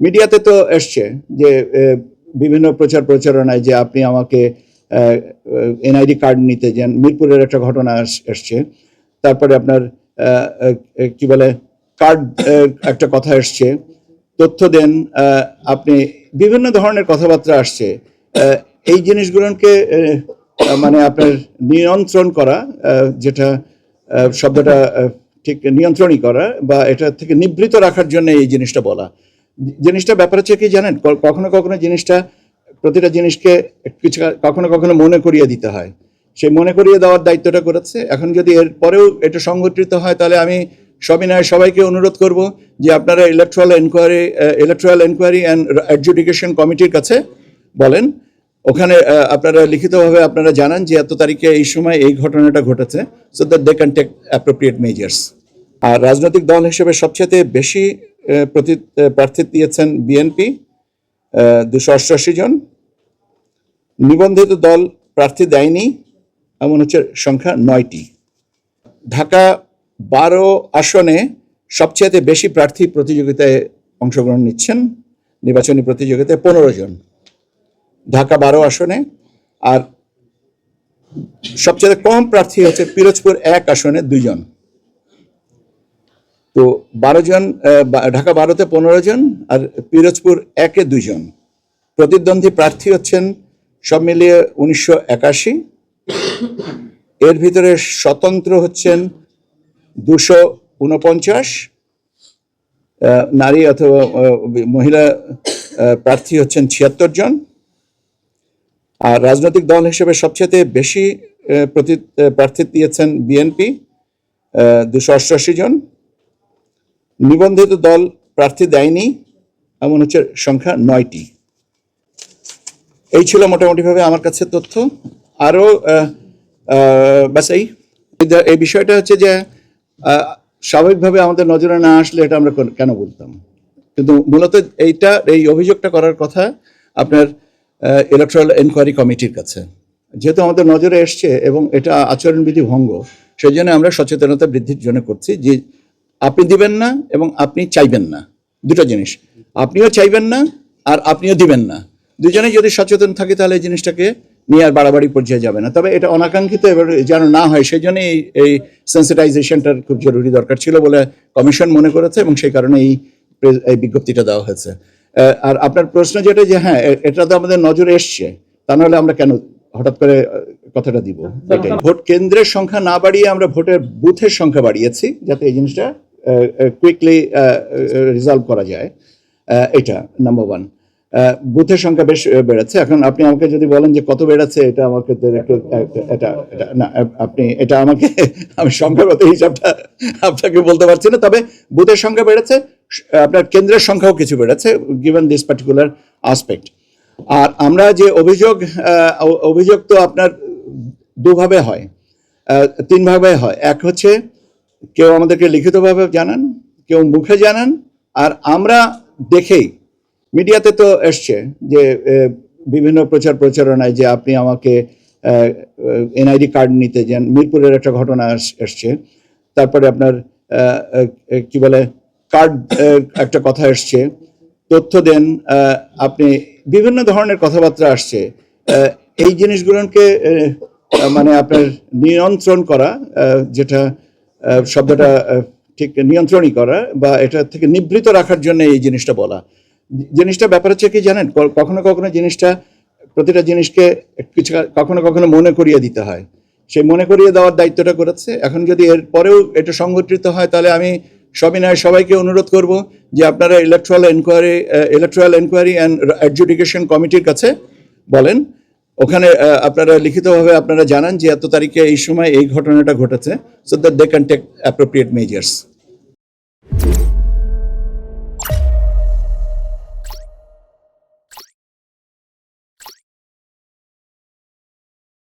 মিডিয়াতে তো এসছে যে বিভিন্ন প্রচার প্রচারণায় যে আপনি আমাকে এনআইডি কার্ড নিতে যান, মিরপুরের একটা ঘটনা এসছে। তারপরে আপনার কি বলে, কার্ড একটা কথা এসছে। তথ্য দেন আপনি, বিভিন্ন ধরনের কথাবার্তা আসছে। এই জিনিসগুলোকে মানে আপনার নিয়ন্ত্রণ করা যেটা শব্দটা ঠিক নিয়ন্ত্রণই করা বা এটা থেকে নিবৃত রাখার জন্য এই জিনিসটা বলা। জিনিসটা ব্যাপার হচ্ছে কি জানেন? কখনো কখনো জিনিসটা, প্রতিটা জিনিসকে কিছু কখনো কখনো মনে করিয়ে দিতে হয়। সেই মনে করিয়ে দেওয়ার দায়িত্বটা করেছে। এখন যদি এর পরেও এটা সংগঠিত হয়, তাহলে আমি সবিনয় সবাইকে অনুরোধ করব যে আপনারা electoral enquiry electoral enquiry and adjudication কমিটির কাছে বলেন। ওখানে আপনারা লিখিতভাবে আপনারা জানান যে এত তারিখে এই সময় এই ঘটনাটা ঘটেছে so that they can take appropriate measures আর রাজনৈতিক দল হিসেবে সবচেয়ে বেশি প্রার্থী দিয়েছেন বিএনপি দুশো অষ্টআশি জন। নিবন্ধিত দল প্রার্থী দেয়নি, এমন হচ্ছে সংখ্যা নয়টি। ঢাকা বারো আসনে সবচেয়ে বেশি প্রার্থী প্রতিযোগিতায় অংশগ্রহণ নিচ্ছেন, নির্বাচনী প্রতিযোগিতায় পনেরো জন। ঢাকা বারো আসনে, আর সবচেয়ে কম প্রার্থী হচ্ছে পিরোজপুর এক আসনে দুইজন তো বারো জন ঢাকা বারোতে পনেরো জন আর পিরোজপুর একে দুইজন। প্রতিদ্বন্দ্বী প্রার্থী হচ্ছেন সব মিলিয়ে উনিশশো একাশি। এর ভিতরে স্বতন্ত্র হচ্ছেন দুশো উনপঞ্চাশ নারী অথবা মহিলা প্রার্থী হচ্ছেন ছিয়াত্তর জন। আর রাজনৈতিক দল হিসেবে সবচেয়ে বেশি প্রতি প্রার্থী দিয়েছেন বিএনপি দুশো জন। নিবন্ধিত দল প্রার্থী দেয়নি, এমন হচ্ছে সংখ্যা নয়টি। এই ছিল মোটামুটিভাবে আমার কাছে তথ্য। আরও ব্যাস এই। এই- বিষয়টা হচ্ছে যে স্বাভাবিকভাবে আমাদের নজরে না আসলে এটা আমরা কেন বলতাম? কিন্তু মূলত এইটা, এই অভিযোগটা করার কথা আপনার ইলেকট্রাল এনকোয়ারি কমিটির কাছে। যেহেতু আমাদের নজরে এসছে এবং এটা আচরণবিধি ভঙ্গ, সেই জন্য আমরা সচেতনতা বৃদ্ধির জন্য করছি যে আপনি দিবেন না এবং আপনি চাইবেন না। দুটো জিনিস। আপনিও চাইবেন না আর আপনিও দিবেন না। দুজনে যদি সচেতন থাকে তাহলে এই জিনিসটাকে নিয়ে আর বাড়াবাড়ি পর্যায়ে যাবে না। তবে এটা অনাকাঙ্ক্ষিত এবার যেন না হয় সেই জন্যই এই- এই সেন্সিটাইজেশনটার খুব জরুরি দরকার ছিল বলে কমিশন মনে করেছে এবং সেই কারণে এই এই বিজ্ঞপ্তিটা দেওয়া হয়েছে। আর আপনার প্রশ্ন যেটা যে হ্যাঁ এটা তো আমাদের নজরে এসছে তা নাহলে আমরা কেন হঠাৎ করে কথাটা দিব? ভোট কেন্দ্রের সংখ্যা না বাড়িয়ে আমরা ভোটের বুথের সংখ্যা বাড়িয়েছি যাতে এই জিনিসটা কুইকলি রিজলভ করা যায়। এটা নাম্বার ওয়ান বুথের সংখ্যা বেশ বেড়েছে। এখন আপনি আমাকে যদি বলেন যে কত বেড়েছে, এটা আমাকে একটু, এটা এটা, না, আপনি, এটা আমাকে, আমি সংখ্যাগত হিসাবটা আপনাকে বলতে পারছি না। তবে বুথের সংখ্যা বেড়েছে, আপনার কেন্দ্রের সংখ্যাও কিছু বেড়েছে গিভেন দিস পার্টিকুলার আসপেক্ট আর আমরা যে অভিযোগ অভিযোগ তো আপনার দুভাবে হয় তিনভাবে হয়। এক হচ্ছে কেউ আমাদেরকে লিখিতভাবে জানান, কেউ মুখে জানান, আর আমরা দেখেই, মিডিয়াতে তো এসছে যে বিভিন্ন প্রচার প্রচারণায় যে আপনি আমাকে এনআইডি কার্ড নিতে যান, মিরপুরের একটা ঘটনা এসছে, তারপরে আপনার কি বলে, কার্ড একটা কথা এসছে, তথ্য দেন আপনি বিভিন্ন ধরনের কথাবার্তা আসছে এই জিনিসগুলোকে মানে আপনার নিয়ন্ত্রণ করা যেটা শব্দটা ঠিক নিয়ন্ত্রণই করা বা এটা থেকে নিবৃত রাখার জন্য এই জিনিসটা বলা। জিনিসটা ব্যাপার হচ্ছে কি জানেন কখনো কখনো জিনিসটা, প্রতিটা জিনিসকে কিছু কখনো কখনো মনে করিয়ে দিতে হয়। সেই মনে করিয়ে দেওয়ার দায়িত্বটা করেছে। এখন যদি এর পরেও এটা সংগঠিত হয়, তাহলে আমি সবিনয় সবাইকে অনুরোধ করব যে আপনারা electoral enquiry electoral enquiry and adjudication কমিটির কাছে বলেন। ওখানে আপনারা লিখিতভাবে আপনারা জানান যে এত তারিখে এই সময় এই ঘটনাটা ঘটেছে so that they can take appropriate measures